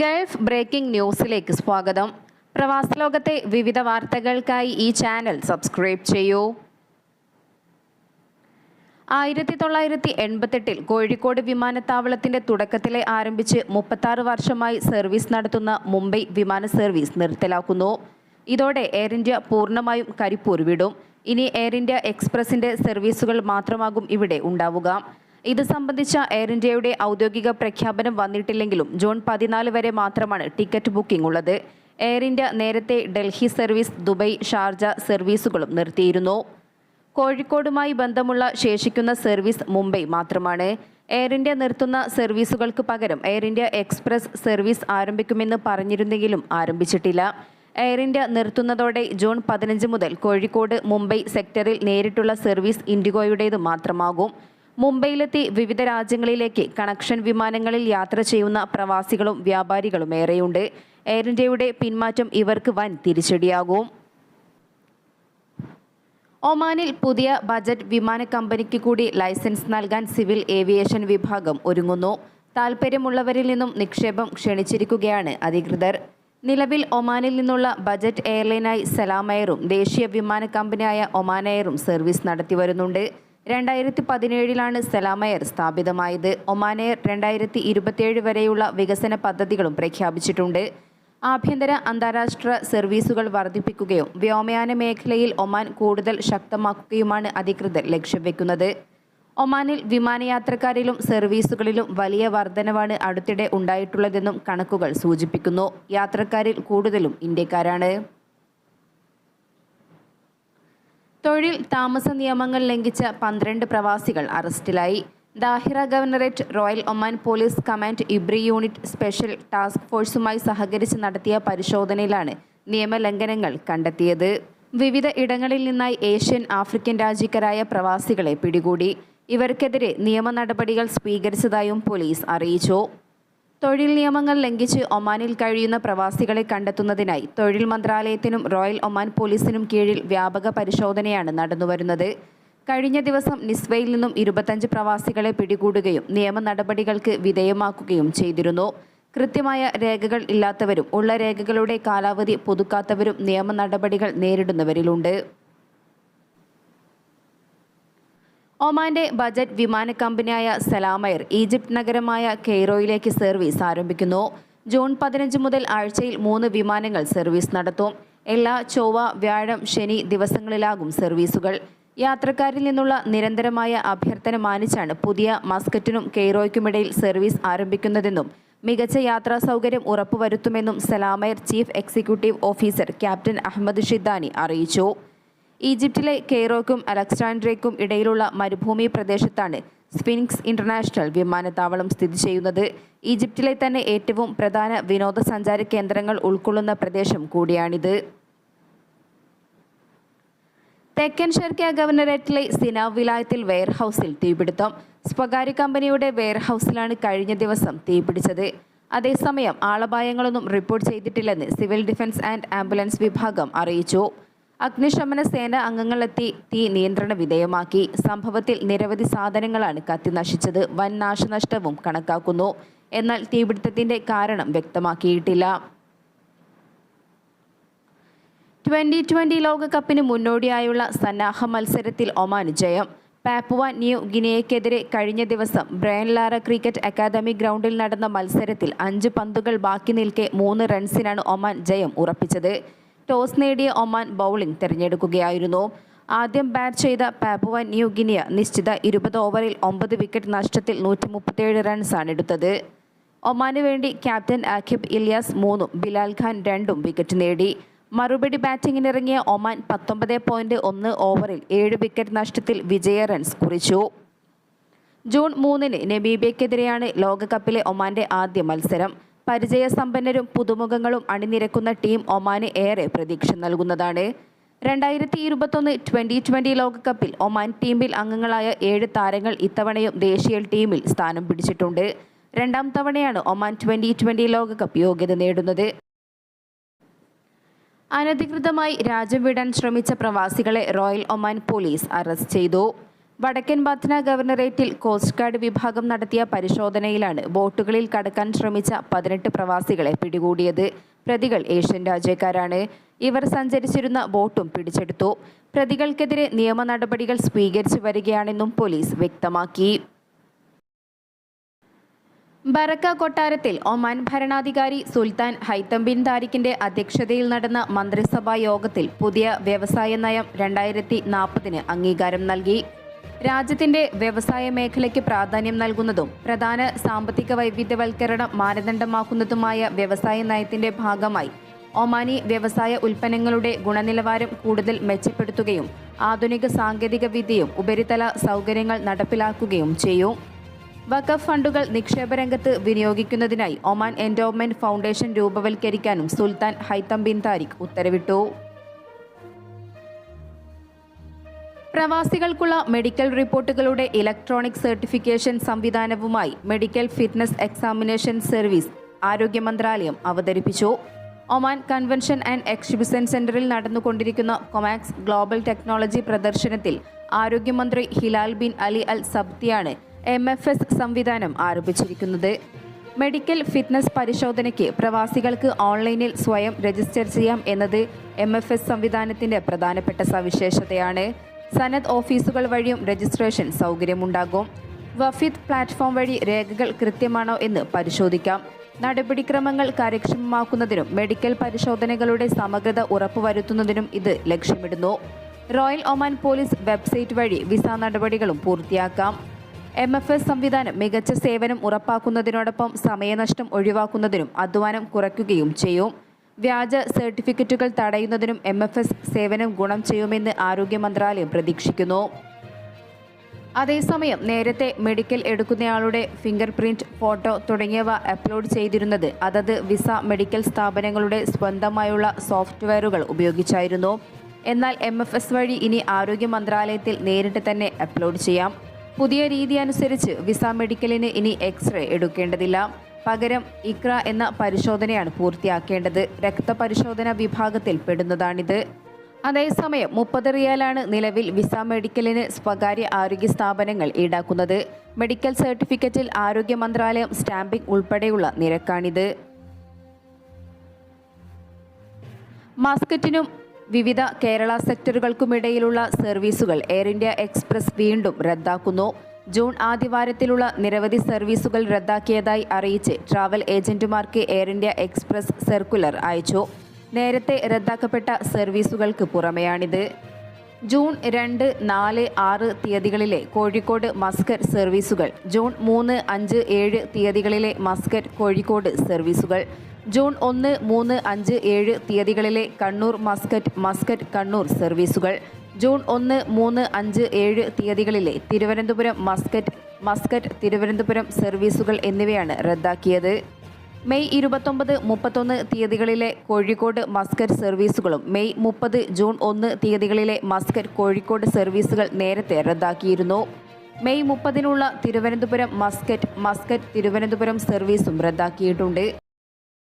Gulf breaking ന്യൂസിലേക്ക് സ്വാഗതം. പ്രവാസ ലോകത്തെ വിവിധ വാർത്തകൾക്കായി ഈ ചാനൽ സബ്സ്ക്രൈബ് ചെയ്യൂ. ആയിരത്തി തൊള്ളായിരത്തി എൺപത്തെട്ടിൽ കോഴിക്കോട് വിമാനത്താവളത്തിന്റെ തുടക്കത്തിലെ ആരംഭിച്ച് മുപ്പത്താറ് വർഷമായി സർവീസ് നടത്തുന്ന മുംബൈ വിമാന സർവീസ് നിർത്തലാക്കുന്നു. ഇതോടെ എയർ ഇന്ത്യ പൂർണമായും കരിപ്പൂർ വിടും. ഇനി എയർ ഇന്ത്യ എക്സ്പ്രസിന്റെ സർവീസുകൾ മാത്രമാകും ഇവിടെ ഉണ്ടാവുക. ഇത് സംബന്ധിച്ച എയർ ഇന്ത്യയുടെ ഔദ്യോഗിക പ്രഖ്യാപനം വന്നിട്ടില്ലെങ്കിലും ജൂൺ പതിനാല് വരെ മാത്രമാണ് ടിക്കറ്റ് ബുക്കിംഗ് ഉള്ളത്. എയർ ഇന്ത്യ നേരത്തെ ഡൽഹി സർവീസ് ദുബൈ ഷാർജ സർവീസുകളും നിർത്തിയിരുന്നു. കോഴിക്കോടുമായി ബന്ധമുള്ള ശേഷിക്കുന്ന സർവീസ് മുംബൈ മാത്രമാണ്. എയർ ഇന്ത്യ നിർത്തുന്ന സർവീസുകൾക്ക് പകരം എയർ ഇന്ത്യ എക്സ്പ്രസ് സർവീസ് ആരംഭിക്കുമെന്ന് പറഞ്ഞിരുന്നെങ്കിലും ആരംഭിച്ചിട്ടില്ല. എയർ ഇന്ത്യ നിർത്തുന്നതോടെ ജൂൺ പതിനഞ്ച് മുതൽ കോഴിക്കോട് മുംബൈ സെക്ടറിൽ നേരിട്ടുള്ള സർവീസ് ഇൻഡിഗോയുടേത് മാത്രമാകും. മുംബൈയിലെത്തി വിവിധ രാജ്യങ്ങളിലേക്ക് കണക്ഷൻ വിമാനങ്ങളിൽ യാത്ര ചെയ്യുന്ന പ്രവാസികളും വ്യാപാരികളും ഏറെയുണ്ട്. എയർ ഇന്ത്യയുടെ പിന്മാറ്റം ഇവർക്ക് വൻ തിരിച്ചടിയാകും. ഒമാനിൽ പുതിയ ബജറ്റ് വിമാന കമ്പനിക്ക് കൂടി ലൈസൻസ് നൽകാൻ സിവിൽ ഏവിയേഷൻ വിഭാഗം ഒരുങ്ങുന്നു. താൽപ്പര്യമുള്ളവരിൽ നിന്നും നിക്ഷേപം ക്ഷണിച്ചിരിക്കുകയാണ് അധികൃതർ. നിലവിൽ ഒമാനിൽ നിന്നുള്ള ബജറ്റ് എയർലൈനായി സലാം എയറും ദേശീയ വിമാന കമ്പനിയായ ഒമാനയറും സർവീസ് നടത്തി വരുന്നുണ്ട് രണ്ടായിരത്തി പതിനേഴിലാണ് സലാമയർ സ്ഥാപിതമായത്. ഒമാൻ എയർ രണ്ടായിരത്തി ഇരുപത്തിയേഴ് വരെയുള്ള വികസന പദ്ധതികളും പ്രഖ്യാപിച്ചിട്ടുണ്ട്. ആഭ്യന്തര അന്താരാഷ്ട്ര സർവീസുകൾ വർദ്ധിപ്പിക്കുകയും വ്യോമയാന മേഖലയിൽ ഒമാൻ കൂടുതൽ ശക്തമാക്കുകയുമാണ് അധികൃതർ ലക്ഷ്യം വെക്കുന്നത്. ഒമാനിൽ വിമാനയാത്രക്കാരിലും സർവീസുകളിലും വലിയ വർധനവാണ് അടുത്തിടെ ഉണ്ടായിട്ടുള്ളതെന്നും കണക്കുകൾ സൂചിപ്പിക്കുന്നു. യാത്രക്കാരിൽ കൂടുതലും ഇന്ത്യക്കാരാണ്. തൊഴിൽ താമസ നിയമങ്ങൾ ലംഘിച്ച പന്ത്രണ്ട് പ്രവാസികൾ അറസ്റ്റിലായി. Dhahira governorate Royal Oman Police command Ibri unit special task ഫോഴ്സുമായി സഹകരിച്ച് നടത്തിയ പരിശോധനയിലാണ് നിയമലംഘനങ്ങൾ കണ്ടെത്തിയത്. വിവിധ ഇടങ്ങളിൽ നിന്നായി ഏഷ്യൻ ആഫ്രിക്കൻ രാജ്യക്കാരായ പ്രവാസികളെ പിടികൂടി. ഇവർക്കെതിരെ നിയമ നടപടികൾ സ്വീകരിച്ചതായും പോലീസ് അറിയിച്ചു. തൊഴിൽ നിയമങ്ങൾ ലംഘിച്ച് ഒമാനിൽ കഴിയുന്ന പ്രവാസികളെ കണ്ടെത്തുന്നതിനായി തൊഴിൽ മന്ത്രാലയത്തിനും റോയൽ ഒമാൻ പോലീസിനും കീഴിൽ വ്യാപക പരിശോധനയാണ് നടന്നുവരുന്നത്. കഴിഞ്ഞ ദിവസം നിസ്വയിൽ നിന്നും ഇരുപത്തഞ്ച് പ്രവാസികളെ പിടികൂടുകയും നിയമ നടപടികൾക്ക് വിധേയമാക്കുകയും ചെയ്തിരുന്നു. കൃത്യമായ രേഖകൾ ഇല്ലാത്തവരും ഉള്ള രേഖകളുടെ കാലാവധി പുതുക്കാത്തവരും നിയമ നടപടികൾ നേരിടുന്നവരിലുണ്ട്. ഒമാന്റെ ബജറ്റ് വിമാന കമ്പനിയായ സലാമയർ ഈജിപ്ത് നഗരമായ കെയ്റോയിലേക്ക് സർവീസ് ആരംഭിക്കുന്നു. ജൂൺ പതിനഞ്ച് മുതൽ ആഴ്ചയിൽ മൂന്ന് വിമാനങ്ങൾ സർവീസ് നടത്തും. എല്ലാ ചൊവ്വ വ്യാഴം ശനി ദിവസങ്ങളിലാകും സർവീസുകൾ. യാത്രക്കാരിൽ നിന്നുള്ള നിരന്തരമായ അഭ്യർത്ഥന മാനിച്ചാണ് പുതിയ മസ്കറ്റിനും കെയ്റോയ്ക്കുമിടയിൽ സർവീസ് ആരംഭിക്കുന്നതെന്നും മികച്ച യാത്രാ സൗകര്യം ഉറപ്പുവരുത്തുമെന്നും SalamAir chief executive officer captain Ahmed Shidhani അറിയിച്ചു. ഈജിപ്തിലെ കെയ്റോയ്ക്കും അലക്സാൻഡ്രയ്ക്കും ഇടയിലുള്ള മരുഭൂമി പ്രദേശത്താണ് സ്ഫിൻക്സ് ഇന്റർനാഷണൽ വിമാനത്താവളം സ്ഥിതി ചെയ്യുന്നത്. ഈജിപ്തിലെ തന്നെ ഏറ്റവും പ്രധാന വിനോദസഞ്ചാര കേന്ദ്രങ്ങൾ ഉൾക്കൊള്ളുന്ന പ്രദേശം കൂടിയാണിത്. തെക്കൻ ഷെർക്ക ഗവർണറേറ്റിലെ സിനാവ് വിലായത്തിൽ വെയർഹൌസിൽ തീപിടുത്തം. സ്വകാര്യ കമ്പനിയുടെ വെയർഹൌസിലാണ് കഴിഞ്ഞ ദിവസം തീപിടിച്ചത്. അതേസമയം ആളപായങ്ങളൊന്നും റിപ്പോർട്ട് ചെയ്തിട്ടില്ലെന്ന് സിവിൽ ഡിഫൻസ് ആൻഡ് ആംബുലൻസ് വിഭാഗം അറിയിച്ചു. അഗ്നിശമന സേന അംഗങ്ങളെത്തി തീ നിയന്ത്രണ വിധേയമാക്കി. സംഭവത്തിൽ നിരവധി സാധനങ്ങളാണ് കത്തി നശിച്ചത് വൻ നാശനഷ്ടവും കണക്കാക്കുന്നു. എന്നാൽ തീപിടുത്തത്തിന്റെ കാരണം വ്യക്തമാക്കിയിട്ടില്ല. ട്വന്റി ട്വന്റി ലോകകപ്പിന് മുന്നോടിയായുള്ള സന്നാഹ മത്സരത്തിൽ ഒമാൻ ജയം. പാപ്പുവ ന്യൂ ഗിനിയയ്ക്കെതിരെ കഴിഞ്ഞ ദിവസം ബ്രയൻ ലാറ ക്രിക്കറ്റ് അക്കാദമി ഗ്രൗണ്ടിൽ നടന്ന മത്സരത്തിൽ അഞ്ച് പന്തുകൾ ബാക്കി നിൽക്കെ മൂന്ന് റൺസിനാണ് ഒമാൻ ജയം ഉറപ്പിച്ചത്. ടോസ് നേടിയ ഒമാൻ ബൗളിംഗ് തിരഞ്ഞെടുക്കുകയായിരുന്നു. ആദ്യം ബാറ്റ് ചെയ്ത പാപ്പുവ ന്യൂ ഗിനിയ നിശ്ചിത ഇരുപത് ഓവറിൽ ഒമ്പത് വിക്കറ്റ് നഷ്ടത്തിൽ നൂറ്റി മുപ്പത്തിയേഴ് റൺസാണ് എടുത്തത്. ഒമാനു വേണ്ടി ക്യാപ്റ്റൻ ആഖിബ് ഇലിയാസ് മൂന്നും ബിലാൽ ഖാൻ രണ്ടും വിക്കറ്റ് നേടി. മറുപടി ബാറ്റിംഗിനിറങ്ങിയ ഒമാൻ പത്തൊമ്പത് പോയിന്റ് ഒന്ന് ഓവറിൽ ഏഴ് വിക്കറ്റ് നഷ്ടത്തിൽ വിജയ റൺസ് കുറിച്ചു. ജൂൺ മൂന്നിന് നമീബിയക്കെതിരെയാണ് ലോകകപ്പിലെ ഒമാന്റെ ആദ്യ മത്സരം. പരിചയസമ്പന്നരും പുതുമുഖങ്ങളും അണിനിരക്കുന്ന ടീം ഒമാന് ഏറെ പ്രതീക്ഷ നൽകുന്നതാണ്. രണ്ടായിരത്തി ഇരുപത്തൊന്ന് ട്വന്റി ട്വന്റി ലോകകപ്പിൽ ഒമാൻ ടീമിൽ അംഗങ്ങളായ ഏഴ് താരങ്ങൾ ഇത്തവണയും ദേശീയ ടീമിൽ സ്ഥാനം പിടിച്ചിട്ടുണ്ട്. രണ്ടാം തവണയാണ് ഒമാൻ ട്വന്റി ട്വന്റി ലോകകപ്പ് യോഗ്യത നേടുന്നത്. അനധികൃതമായി രാജ്യം വിടാൻ ശ്രമിച്ച പ്രവാസികളെ റോയൽ ഒമാൻ പോലീസ് അറസ്റ്റ് ചെയ്തു. വടക്കൻ ബാത്ന ഗവർണറേറ്റിൽ കോസ്റ്റ് ഗാർഡ് വിഭാഗം നടത്തിയ പരിശോധനയിലാണ് ബോട്ടുകളിൽ കടക്കാൻ ശ്രമിച്ച പതിനെട്ട് പ്രവാസികളെ പിടികൂടിയത്. പ്രതികൾ ഏഷ്യൻ രാജ്യക്കാരാണ്. ഇവർ സഞ്ചരിച്ചിരുന്ന ബോട്ടും പിടിച്ചെടുത്തു. പ്രതികൾക്കെതിരെ നിയമ നടപടികൾ സ്വീകരിച്ചു വരികയാണെന്നും പോലീസ് വ്യക്തമാക്കി. ബറക്ക കൊട്ടാരത്തിൽ ഒമാൻ ഭരണാധികാരി സുൽത്താൻ ഹൈത്തം ബിൻ താരിഖിന്റെ അധ്യക്ഷതയിൽ നടന്ന മന്ത്രിസഭാ യോഗത്തിൽ പുതിയ വ്യവസായ നയം രണ്ടായിരത്തി നാൽപ്പതിന് അംഗീകാരം നൽകി. രാജ്യത്തിന്റെ വ്യവസായ മേഖലയ്ക്ക് പ്രാധാന്യം നൽകുന്നതും പ്രധാന സാമ്പത്തിക വൈവിധ്യവൽക്കരണം മാനദണ്ഡമാക്കുന്നതുമായ വ്യവസായ നയത്തിന്റെ ഭാഗമായി ഒമാനി വ്യവസായ ഉൽപ്പന്നങ്ങളുടെ ഗുണനിലവാരം കൂടുതൽ മെച്ചപ്പെടുത്തുകയും ആധുനിക സാങ്കേതിക വിദ്യയും ഉപരിതല സൗകര്യങ്ങൾ നടപ്പിലാക്കുകയും ചെയ്യും. വഖഫ് ഫണ്ടുകൾ നിക്ഷേപ രംഗത്ത് വിനിയോഗിക്കുന്നതിനായി ഒമാൻ എൻഡോവ്മെന്റ് ഫൗണ്ടേഷൻ രൂപവൽക്കരിക്കാനും സുൽത്താൻ ഹൈത്തം ബിൻ താരിഖ് ഉത്തരവിട്ടു. പ്രവാസികൾക്കുള്ള മെഡിക്കൽ റിപ്പോർട്ടുകളുടെ ഇലക്ട്രോണിക് സർട്ടിഫിക്കേഷൻ സംവിധാനവുമായി മെഡിക്കൽ ഫിറ്റ്നസ് എക്സാമിനേഷൻ സർവീസ് ആരോഗ്യ മന്ത്രാലയം അവതരിപ്പിച്ചു. ഒമാൻ കൺവെൻഷൻ ആൻഡ് എക്സിബിഷൻ സെന്ററിൽ നടന്നുകൊണ്ടിരിക്കുന്ന കൊമാക്സ് ഗ്ലോബൽ ടെക്നോളജി പ്രദർശനത്തിൽ ആരോഗ്യമന്ത്രി ഹിലാൽ ബിൻ അലി അൽ സബ്തിയാണ് എം എഫ് എസ് സംവിധാനം ആരംഭിച്ചിരിക്കുന്നത്. മെഡിക്കൽ ഫിറ്റ്നസ് പരിശോധനയ്ക്ക് പ്രവാസികൾക്ക് ഓൺലൈനിൽ സ്വയം രജിസ്റ്റർ ചെയ്യാം എന്നത് എം എഫ് എസ് സംവിധാനത്തിന്റെ പ്രധാനപ്പെട്ട സവിശേഷതയാണ്. സനത് ഓഫീസുകൾ വഴിയും രജിസ്ട്രേഷൻ സൗകര്യമുണ്ടാകും. വഫീദ് പ്ലാറ്റ്ഫോം വഴി രേഖകൾ കൃത്യമാണോ എന്ന് പരിശോധിക്കാം. നടപടിക്രമങ്ങൾ കാര്യക്ഷമമാക്കുന്നതിനും മെഡിക്കൽ പരിശോധനകളുടെ സമഗ്രത ഉറപ്പുവരുത്തുന്നതിനും ഇത് ലക്ഷ്യമിടുന്നു. റോയൽ ഒമാൻ പോലീസ് വെബ്സൈറ്റ് വഴി വിസ നടപടികളും പൂർത്തിയാക്കാം. എം എഫ് എസ് സംവിധാനം മികച്ച സേവനം ഉറപ്പാക്കുന്നതിനോടൊപ്പം സമയനഷ്ടം ഒഴിവാക്കുന്നതിനും അധ്വാനം കുറയ്ക്കുകയും ചെയ്യും. വ്യാജ സർട്ടിഫിക്കറ്റുകൾ തടയുന്നതിനും എം എഫ് എസ് സേവനം ഗുണം ചെയ്യുമെന്ന് ആരോഗ്യ മന്ത്രാലയം പ്രതീക്ഷിക്കുന്നു. അതേസമയം നേരത്തെ മെഡിക്കൽ എടുക്കുന്നയാളുടെ ഫിംഗർ പ്രിന്റ് ഫോട്ടോ തുടങ്ങിയവ അപ്ലോഡ് ചെയ്തിരുന്നത് അതത് വിസ മെഡിക്കൽ സ്ഥാപനങ്ങളുടെ സ്വന്തമായുള്ള സോഫ്റ്റ്വെയറുകൾ ഉപയോഗിച്ചായിരുന്നു. എന്നാൽ എം എഫ് എസ് വഴി ഇനി ആരോഗ്യ മന്ത്രാലയത്തിൽ നേരിട്ട് തന്നെ അപ്ലോഡ് ചെയ്യാം. പുതിയ രീതി അനുസരിച്ച് വിസ മെഡിക്കലിന് ഇനി എക്സ്റേ എടുക്കേണ്ടതില്ല. പകരം ഇക്ര എന്ന പരിശോധനയാണ് പൂർത്തിയാക്കേണ്ടത്. രക്തപരിശോധന വിഭാഗത്തിൽ പെടുന്നതാണിത്. അതേസമയം മുപ്പത് റിയാലാണ് നിലവിൽ വിസ മെഡിക്കലിന് സ്വകാര്യ ആരോഗ്യ സ്ഥാപനങ്ങൾ ഈടാക്കുന്നത്. മെഡിക്കൽ സർട്ടിഫിക്കറ്റിൽ ആരോഗ്യ മന്ത്രാലയം സ്റ്റാമ്പിംഗ് ഉൾപ്പെടെയുള്ള നിരക്കാണിത്. മാസ്കറ്റിനും വിവിധ കേരള സെക്ടറുകൾക്കുമിടയിലുള്ള സർവീസുകൾ എയർ ഇന്ത്യ എക്സ്പ്രസ് വീണ്ടും റദ്ദാക്കുന്നു. ജൂൺ ആദ്യവാരത്തിലുള്ള നിരവധി സർവീസുകൾ റദ്ദാക്കിയതായി അറിയിച്ച് ട്രാവൽ ഏജന്റുമാർക്ക് എയർ ഇന്ത്യ എക്സ്പ്രസ് സർക്കുലർ അയച്ചു. നേരത്തെ റദ്ദാക്കപ്പെട്ട സർവീസുകൾക്ക് പുറമെയാണിത്. ജൂൺ രണ്ട് നാല് ആറ് തീയതികളിലെ കോഴിക്കോട് മസ്കറ്റ് സർവീസുകൾ ജൂൺ മൂന്ന് അഞ്ച് ഏഴ് തീയതികളിലെ മസ്കറ്റ് കോഴിക്കോട് സർവീസുകൾ ജൂൺ ഒന്ന് മൂന്ന് അഞ്ച് ഏഴ് തീയതികളിലെ കണ്ണൂർ മസ്കറ്റ് മസ്കറ്റ് കണ്ണൂർ സർവീസുകൾ ജൂൺ ഒന്ന് മൂന്ന് അഞ്ച് ഏഴ് തീയതികളിലെ തിരുവനന്തപുരം മസ്കറ്റ് മസ്കറ്റ് തിരുവനന്തപുരം സർവീസുകൾ എന്നിവയാണ് റദ്ദാക്കിയത്. മെയ് ഇരുപത്തൊമ്പത് മുപ്പത്തൊന്ന് തീയതികളിലെ കോഴിക്കോട് മസ്കറ്റ് സർവീസുകളും മെയ് മുപ്പത് ജൂൺ ഒന്ന് തീയതികളിലെ മസ്കറ്റ് കോഴിക്കോട് സർവീസുകൾ നേരത്തെ റദ്ദാക്കിയിരുന്നു. മെയ് മുപ്പതിനുള്ള തിരുവനന്തപുരം മസ്കറ്റ് മസ്കറ്റ് തിരുവനന്തപുരം സർവീസും റദ്ദാക്കിയിട്ടുണ്ട്.